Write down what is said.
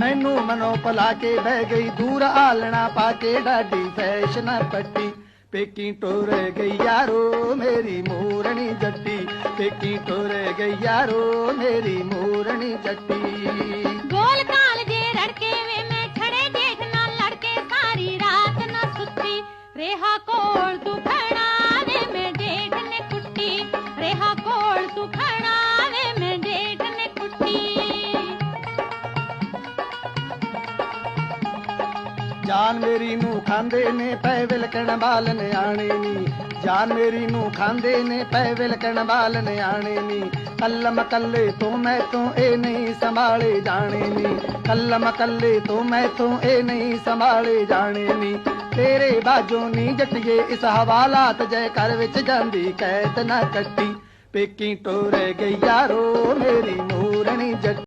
ਮੈਨੂੰ ਮਨੋ ਭੁਲਾ ਕੇ ਬਹਿ ਗਈ, ਦੂਰ ਆਲਣਾ ਪਾ ਕੇ ਡਾਡੀ ਫੈਸ਼ਨ ਪੱਟੀ। ਪੇਕੀ ਟੁਰ ਗਈ ਯਾਰੋ ਮੇਰੀ ਮੂਰਣੀ ਜੱਟੀ। ਪੇਕੀ ਟੁਰ ਗਈ ਯਾਰੋ ਮੇਰੀ ਮੂਰਣੀ ਜੱਟੀ। ਜਾਨ ਮੇਰੀ ਨੂੰ ਖਾਂਦੇ ਨੇ, ਪੈ ਵਿਲਕਣ ਬਾਲ ਨਿਆਣੇ ਨੀ। ਜਾਨ ਮੇਰੀ ਨੂੰ ਖਾਂਦੇ ਨੇ, ਪੈ ਵਿਲਕਣ ਬਾਲ ਨਿਆਣੇ ਨੀ। ਕੱਲਮ ਕੱਲੇ ਤੋਂ ਮੈਂ ਤੋਂ ਇਹ ਨਹੀਂ ਸੰਭਾਲੇ ਜਾਣੇ ਨੀ। ਕੱਲਮ ਕੱਲੇ ਤੋਂ ਮੈਂ ਤੋਂ ਇਹ ਨਹੀਂ ਸੰਭਾਲੇ ਜਾਣੇ ਨੀ। ਤੇਰੇ ਬਾਝੋਂ ਨੀ ਜੱਟੀਏ, ਇਸ ਹਵਾਲਾਤ ਜੈ ਕਰ ਵਿੱਚ ਜਾਂਦੀ ਕੈਦ ਨਾ ਕੱਟੀ। ਪੇਕੀ ਟੋਰੇ ਗਈ ਯਾਰੋ ਮੇਰੀ ਮੂਰਣੀ ਜੱਟ